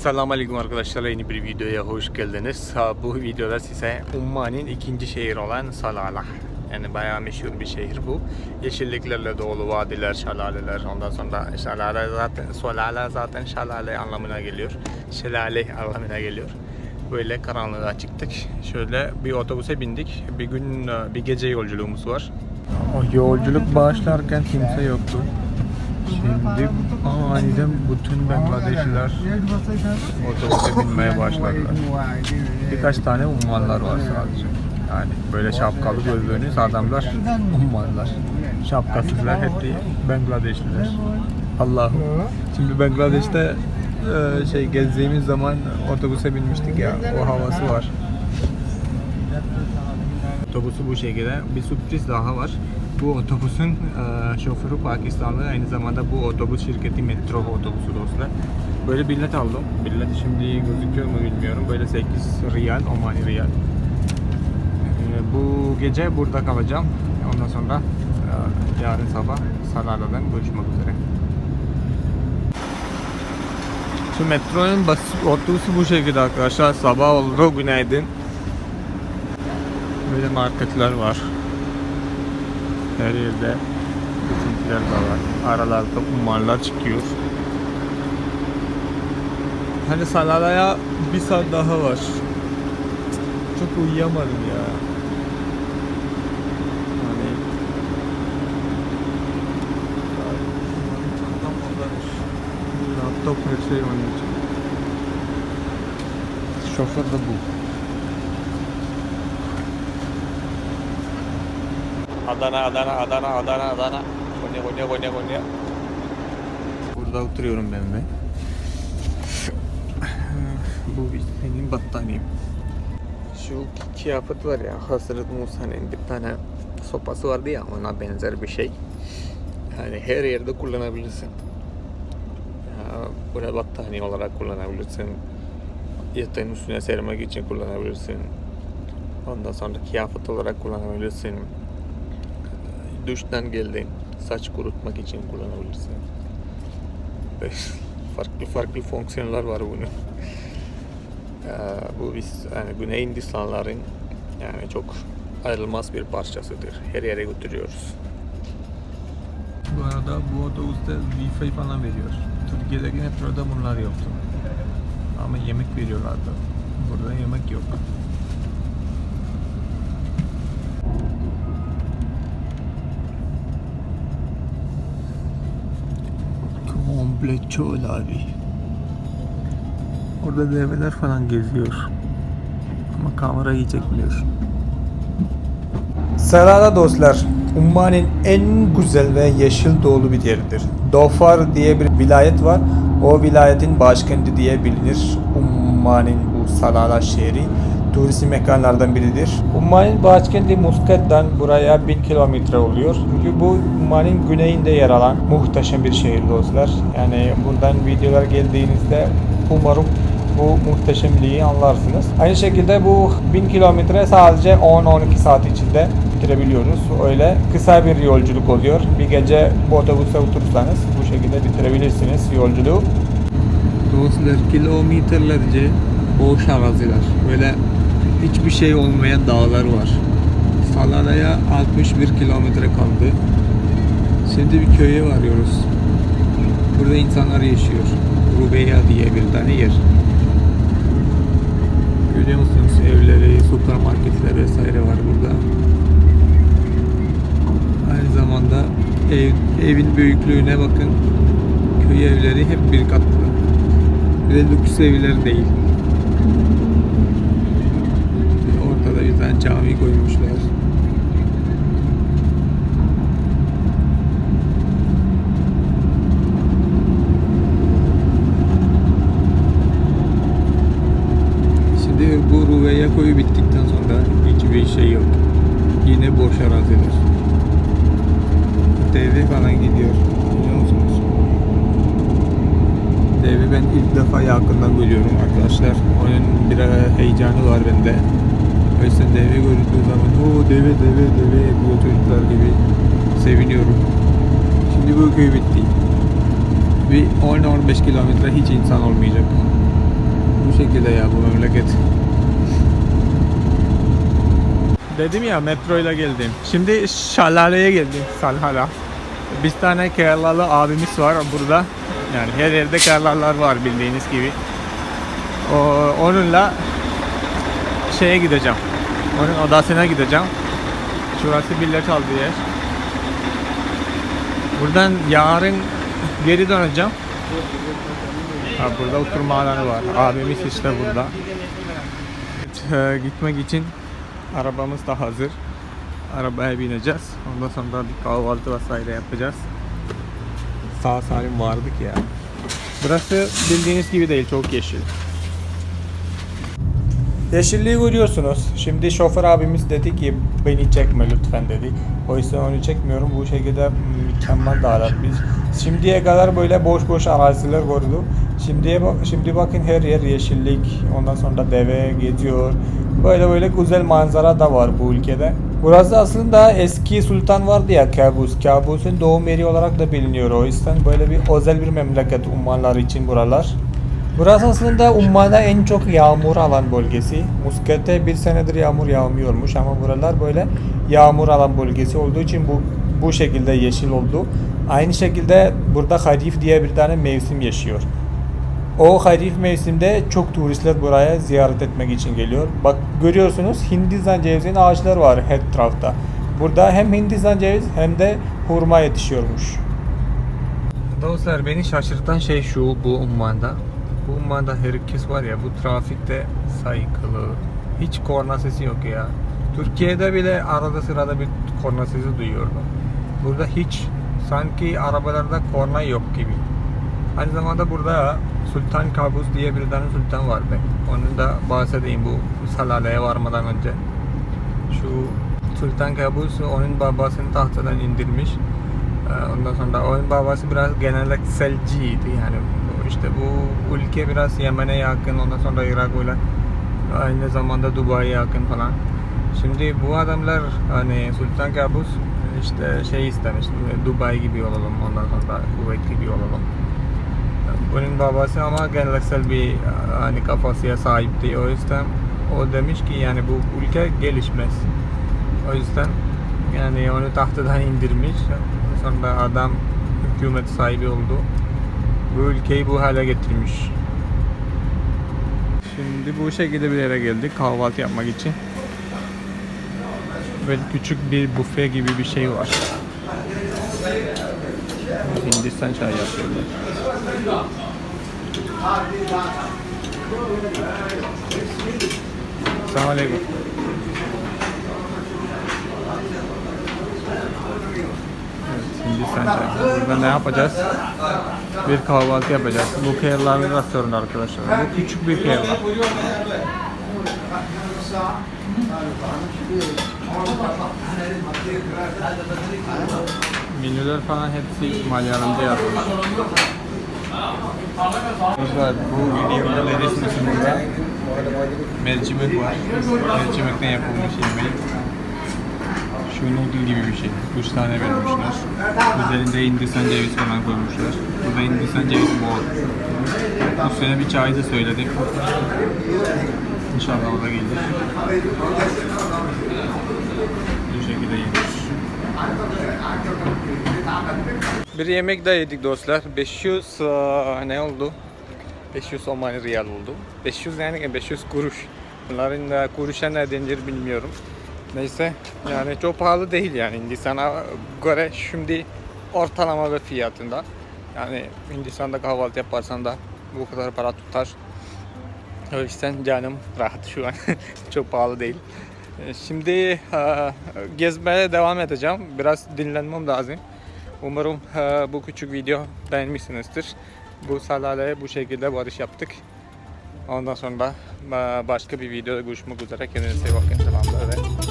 Selamun Aleyküm arkadaşlar yeni bir videoya hoş geldiniz. Bu videoda size Umman'ın ikinci şehir olan Salalah. Yani bayağı meşhur bir şehir bu. Yeşilliklerle dolu vadiler, şelaleler. Ondan sonra şelale zaten, Salalah zaten şelale anlamına geliyor. Şelale anlamına geliyor. Böyle karanlığa çıktık. Şöyle bir otobüse bindik. Bir gün, bir gece yolculuğumuz var. O yolculuk başlarken kimse yoktu. Şimdi aniden bütün Bangladeşliler otobüse binmeye başladılar. Birkaç tane ummanlar var sadece. Yani böyle şapkalı gözlüğünüz adamlar ummanlar. Şapkasızlar hepsi Bangladeşliler. Allah'ım. Şimdi Bangladeş'te e, şey gezdiğimiz zaman otobüse binmiştik ya o havası var. Otobüsü bu şekilde. Bir sürpriz daha var. Bu otobüsün e, şoförü Pakistanlı. Aynı zamanda bu otobüs şirketi metro otobüsü dostlar. Böyle bilet aldım. Bilet şimdi gözüküyor mu bilmiyorum. Böyle 8 riyal, Omani riyal. E, bu gece burada kalacağım. Ondan sonra e, yarın sabah Salala'dan görüşmek üzere. Şu metronun bas otobüsü bu şekilde arkadaşlar. Sabah oldu. Günaydın. Böyle marketler var. Her yerde bizimkiler de var. Aralarda ummanlar çıkıyor. Hani Salala'ya bir saat daha var. Çok uyuyamadım ya. Hani Laptop her şey onun için. Şoför de bu. Adana, Adana, Adana, Adana, Adana. Konya, Konya, Konya, Konya. Burada oturuyorum ben de. Bu benim battaniyem. Şu kıyafet var ya, Hazreti Musa'nın bir tane sopası vardı ya, ona benzer bir şey. Yani her yerde kullanabilirsin. Böyle battaniye olarak kullanabilirsin. Yatağın üstüne sermek için kullanabilirsin. Ondan sonra kıyafet olarak kullanabilirsin duştan geldin saç kurutmak için kullanabilirsin. Farklı farklı fonksiyonlar var bunun. Ee, bu biz yani Güney Hindistanların yani çok ayrılmaz bir parçasıdır. Her yere götürüyoruz. Bu arada bu otobüste Wi-Fi falan veriyor. Türkiye'deki metroda bunlar yoktu. Ama yemek veriyorlardı. Burada yemek yok. Komple çöl abi. Orada develer falan geziyor. Ama kamerayı çekmiyor. Serada dostlar, Umman'ın en güzel ve yeşil dolu bir yeridir. Dofar diye bir vilayet var. O vilayetin başkenti diye bilinir. Umman'ın bu Salala şehri turizm mekanlardan biridir. Umman'ın başkenti Muskat'tan buraya 1000 kilometre oluyor. Çünkü bu Umman'ın güneyinde yer alan muhteşem bir şehir dostlar. Yani buradan videolar geldiğinizde umarım bu muhteşemliği anlarsınız. Aynı şekilde bu 1000 kilometre sadece 10-12 saat içinde bitirebiliyoruz. Öyle kısa bir yolculuk oluyor. Bir gece bu otobüse oturursanız bu şekilde bitirebilirsiniz yolculuğu. Dostlar kilometrelerce boş araziler. Böyle hiçbir şey olmayan dağlar var. Salala'ya 61 kilometre kaldı. Şimdi bir köye varıyoruz. Burada insanlar yaşıyor. Rubeya diye bir tane yer. Görüyor musunuz evleri, süpermarketler vesaire var burada. Aynı zamanda ev, evin büyüklüğüne bakın. Köy evleri hep bir katlı. Ve lüks evler değil. Ortada bir tane cami koymuşlar. Şimdi bu Ruveya koyu bittikten sonra hiçbir şey yok. Yine boş araziler. TV falan gidiyor. Biliyor musunuz? Devi ben ilk defa yakından görüyorum arkadaşlar. Onun bir heyecanı var bende. O yüzden devi gördüğü zaman o deve deve deve diyor çocuklar gibi seviniyorum. Şimdi bu köy bitti. Bir 10-15 kilometre hiç insan olmayacak. bu şekilde ya bu memleket. Dedim ya metro ile geldim. Şimdi Şalale'ye geldim. Salhala. Bir tane Keralalı abimiz var burada. Yani her yerde Keralalılar var bildiğiniz gibi. O, onunla şeye gideceğim. Onun odasına gideceğim. Şurası bilet aldığı yer. Buradan yarın geri döneceğim. Ha, burada oturma alanı var. Abimiz işte burada. Ee, gitmek için arabamız da hazır. Arabaya bineceğiz. Ondan sonra bir kahvaltı vesaire yapacağız. Sağ salim vardık ya. Burası bildiğiniz gibi değil, çok yeşil. Yeşilliği görüyorsunuz. Şimdi şoför abimiz dedi ki beni çekme lütfen dedi. O yüzden onu çekmiyorum. Bu şekilde mükemmel dağlar. Biz şimdiye kadar böyle boş boş araziler gördük. Şimdiye bak- şimdi bakın her yer yeşillik. Ondan sonra deve geziyor. Böyle böyle güzel manzara da var bu ülkede. Burası aslında eski sultan vardı ya Kabus. Kabus'un doğum yeri olarak da biliniyor. O yüzden böyle bir özel bir memleket Ummanlar için buralar. Burası aslında Umman'da en çok yağmur alan bölgesi. Muskat'te bir senedir yağmur yağmıyormuş ama buralar böyle yağmur alan bölgesi olduğu için bu bu şekilde yeşil oldu. Aynı şekilde burada Harif diye bir tane mevsim yaşıyor. O Harif mevsimde çok turistler buraya ziyaret etmek için geliyor. Bak görüyorsunuz Hindistan cevizinin ağaçlar var her tarafta. Burada hem Hindistan ceviz hem de hurma yetişiyormuş. Dostlar beni şaşırtan şey şu bu Umman'da. Bu Umman'da herkes var ya bu trafikte saygılı. Hiç korna sesi yok ya. Türkiye'de bile arada sırada bir korna sesi duyuyordum. Burada hiç sanki arabalarda korna yok gibi. Aynı zamanda burada Sultan Kabus diye bir tane sultan vardı. Onun da bahsedeyim bu Salale'ye varmadan önce. Şu Sultan Kabus onun babasını tahtından indirmiş. Ee, Ondan sonra onun babası biraz gelenekselciydi yani bu- işte bu ülke biraz Yemen'e yakın ondan sonra Irak öyle aynı zamanda Dubai'ye yakın falan. Şimdi bu adamlar hani Sultan Kabus işte şey istemiş Dubai gibi olalım ondan sonra Kuveyt gibi olalım. Bunun babası ama geleneksel bir hani kafasıya sahipti. O yüzden o demiş ki yani bu ülke gelişmez. O yüzden yani onu tahtından indirmiş. Sonra adam hükümet sahibi oldu. Bu ülkeyi bu hale getirmiş. Şimdi bu şekilde bir yere geldik kahvaltı yapmak için. Böyle küçük bir büfe gibi bir şey var. Hindistan çayı yapıyorlar. Selamun Aleyküm. Evet. Burada ne yapacağız? Bir kahvaltı yapacağız. Bu Kerala'nın restoranı arkadaşlar. Bu küçük bir Kerala. Menüler falan hepsi Malayalam'da yazmış. Dostlar bu videomda verirsiniz burada. Mercimek var. Mercimekten yapılmış yemeği. Şu noodle gibi bir şey. 3 tane vermişler. Üzerinde Hindistan cevizi falan koymuşlar. Burada Hindistan cevizi bol. Sene bir çay da söyledim. İnşallah o da gelir. Bu şekilde yenir. Bir yemek daha yedik dostlar. 500 aa, ne oldu? 500 Omani riyal oldu. 500 yani 500 kuruş. Bunların da kuruşa ne denir bilmiyorum. Neyse yani çok pahalı değil yani Hindistan'a göre şimdi ortalama bir fiyatında. Yani Hindistan'da kahvaltı yaparsan da bu kadar para tutar. O yüzden canım rahat şu an. çok pahalı değil. Şimdi e, gezmeye devam edeceğim. Biraz dinlenmem lazım. Umarım e, bu küçük video beğenmişsinizdir. Bu Salale'ye bu şekilde varış yaptık. Ondan sonra e, başka bir videoda görüşmek üzere. Kendinize iyi bakın.